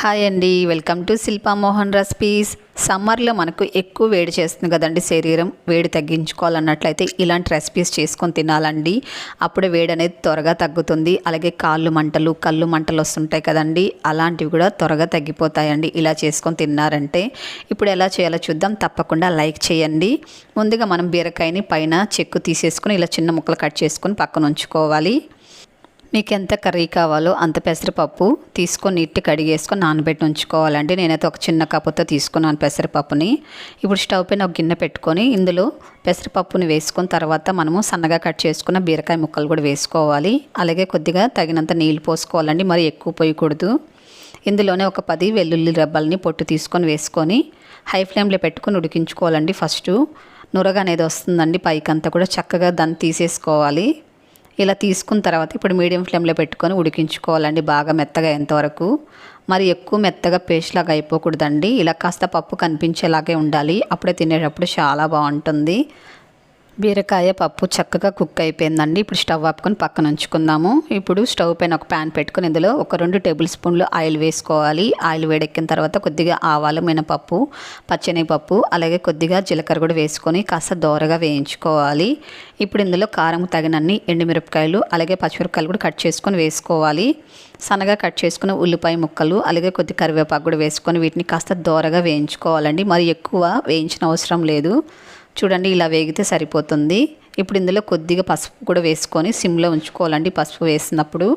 Hi అండి. Welcome to Shilpa Mohan recipes. సమ్మర్లో మనకు ఎక్కువ వేడి చేస్తుంది కదండి శరీరం. వేడి తగ్గించుకోవాలన్నట్లయితే ఇలాంటి రెసిపీస్ చేసుకొని తినాలండి. అప్పుడే వేడి అనేది త్వరగా తగ్గుతుంది. అలాగే కాళ్ళు మంటలు కళ్ళు మంటలు వస్తుంటాయి కదండి. అలాంటివి కూడా త్వరగా తగ్గిపోతాయండి ఇలా చేసుకొని తిన్నారంటే. ఇప్పుడు ఎలా చేయాలో చూద్దాం. తప్పకుండా లైక్ చేయండి. ముందుగా మనం బీరకాయని పైన చెక్కు తీసేసుకొని ఇలా చిన్న ముక్కలు కట్ చేసుకొని పక్కన ఉంచుకోవాలి. మీకు ఎంత కర్రీ కావాలో అంత పెసరపప్పు తీసుకొని నీట్గా కడిగేసుకొని నానబెట్టి ఉంచుకోవాలండి. నేనైతే ఒక చిన్న కప్పుతో తీసుకున్నాను పెసరపప్పుని. ఇప్పుడు స్టవ్ పైన ఒక గిన్నె పెట్టుకొని ఇందులో పెసరపప్పుని వేసుకున్న తర్వాత మనము సన్నగా కట్ చేసుకున్న బీరకాయ ముక్కలు కూడా వేసుకోవాలి. అలాగే కొద్దిగా తగినంత నీళ్ళు పోసుకోవాలండి. మరి ఎక్కువ పోయకూడదు. ఇందులోనే ఒక పది వెల్లుల్లి రబ్బల్ని పొట్టు తీసుకొని వేసుకొని హై ఫ్లేమ్లో పెట్టుకొని ఉడికించుకోవాలండి ఫస్ట్. నురగ అనేది వస్తుందండి పైకంతా కూడా చక్కగా దాన్ని తీసేసుకోవాలి. ఇలా తీసుకున్న తర్వాత ఇప్పుడు మీడియం ఫ్లేమ్లో పెట్టుకొని ఉడికించుకోవాలండి. బాగా మెత్తగా ఎంతవరకు మరి ఎక్కువ మెత్తగా పేస్ట్ లాగా అయిపోకూడదండి. ఇలా కాస్త పప్పు కనిపించేలాగే ఉండాలి. అప్పుడే తినేటప్పుడు చాలా బాగుంటుంది. బీరకాయ పప్పు చక్కగా కుక్ అయిపోయిందండి. ఇప్పుడు స్టవ్ ఆపుకొని పక్కన ఉంచుకుందాము. ఇప్పుడు స్టవ్ పైన ఒక ప్యాన్ పెట్టుకుని ఇందులో ఒక రెండు టేబుల్ స్పూన్లు ఆయిల్ వేసుకోవాలి. ఆయిల్ వేడెక్కిన తర్వాత కొద్దిగా ఆవాలు మినపప్పు పచ్చనిపప్పు అలాగే కొద్దిగా జీలకర్ర కూడా వేసుకొని కాస్త దోరగా వేయించుకోవాలి. ఇప్పుడు ఇందులో కారం తగినన్ని ఎండుమిరపకాయలు అలాగే పచ్చిమిరపకాయలు కూడా కట్ చేసుకొని వేసుకోవాలి. సన్నగా కట్ చేసుకున్న ఉల్లిపాయ ముక్కలు అలాగే కొద్ది కరివేపాకు కూడా వేసుకొని వీటిని కాస్త దోరగా వేయించుకోవాలండి. మరి ఎక్కువ వేయించిన అవసరం లేదు. చూడండి ఇలా వేగితే సరిపోతుంది. ఇప్పుడు ఇందులో కొద్దిగా పసుపు కూడా వేసుకొని సిమ్లో ఉంచుకోవాలండి పసుపు వేసినప్పుడు.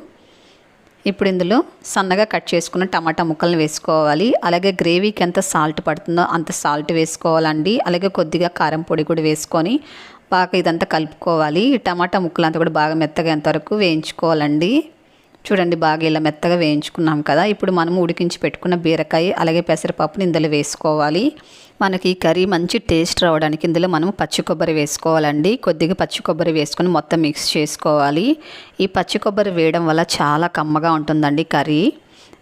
ఇప్పుడు ఇందులో సన్నగా కట్ చేసుకున్న టమాటా ముక్కలను వేసుకోవాలి. అలాగే గ్రేవీకి ఎంత సాల్ట్ పడుతుందో అంత సాల్ట్ వేసుకోవాలండి. అలాగే కొద్దిగా కారం పొడి కూడా వేసుకొని బాగా ఇదంతా కలుపుకోవాలి. ఈ టమాటా ముక్కలంతా కూడా బాగా మెత్తగా ఎంతవరకు వేయించుకోవాలండి. చూడండి బాగా ఇలా మెత్తగా వేయించుకున్నాం కదా. ఇప్పుడు మనం ఉడికించి పెట్టుకున్న బీరకాయ అలాగే పెసరపప్పుని ఇందులో వేసుకోవాలి. మనకి ఈ కర్రీ మంచి టేస్ట్ రావడానికి ఇందులో మనం పచ్చి కొబ్బరి వేసుకోవాలండి. కొద్దిగా పచ్చి కొబ్బరి వేసుకొని మొత్తం మిక్స్ చేసుకోవాలి. ఈ పచ్చి కొబ్బరి వేయడం వల్ల చాలా కమ్మగా ఉంటుందండి కర్రీ.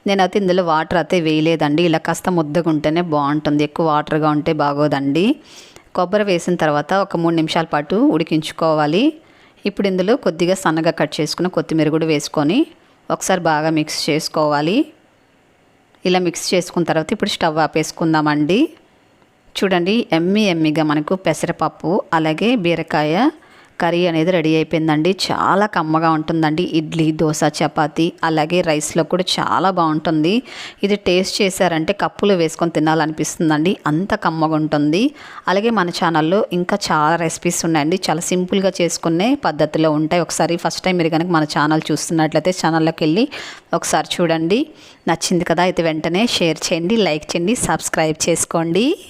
నేనైతే ఇందులో వాటర్ అయితే వేయలేదండి. ఇలా కాస్త ముద్దగా ఉంటేనే బాగుంటుంది. ఎక్కువ వాటర్గా ఉంటే బాగోదండి. కొబ్బరి వేసిన తర్వాత ఒక మూడు నిమిషాల పాటు ఉడికించుకోవాలి. ఇప్పుడు ఇందులో కొద్దిగా సన్నగా కట్ చేసుకున్న కొత్తిమీర కూడా వేసుకొని ఒకసారి బాగా మిక్స్ చేసుకోవాలి. ఇలా మిక్స్ చేసుకున్న తర్వాత ఇప్పుడు స్టవ్ ఆపేసుకుందామండి. చూడండి ఎమ్మి ఎమ్మిగా మనకు పెసరపప్పు అలాగే బీరకాయ కర్రీ అనేది రెడీ అయిపోయిందండి. చాలా కమ్మగా ఉంటుందండి. ఇడ్లీ దోశ చపాతి అలాగే రైస్లో కూడా చాలా బాగుంటుంది. ఇది టేస్ట్ చేశారంటే కప్పులు వేసుకొని తినాలనిపిస్తుందండి. అంత కమ్మగా ఉంటుంది. అలాగే మన ఛానల్లో ఇంకా చాలా రెసిపీస్ ఉన్నాయండి. చాలా సింపుల్గా చేసుకునే పద్ధతిలో ఉంటాయి. ఒకసారి ఫస్ట్ టైం మీరు కనుక మన ఛానల్ చూస్తున్నట్లయితే ఛానల్లోకి వెళ్ళి ఒకసారి చూడండి. నచ్చింది కదా? అయితే వెంటనే షేర్ చేయండి లైక్ చేయండి సబ్స్క్రైబ్ చేసుకోండి.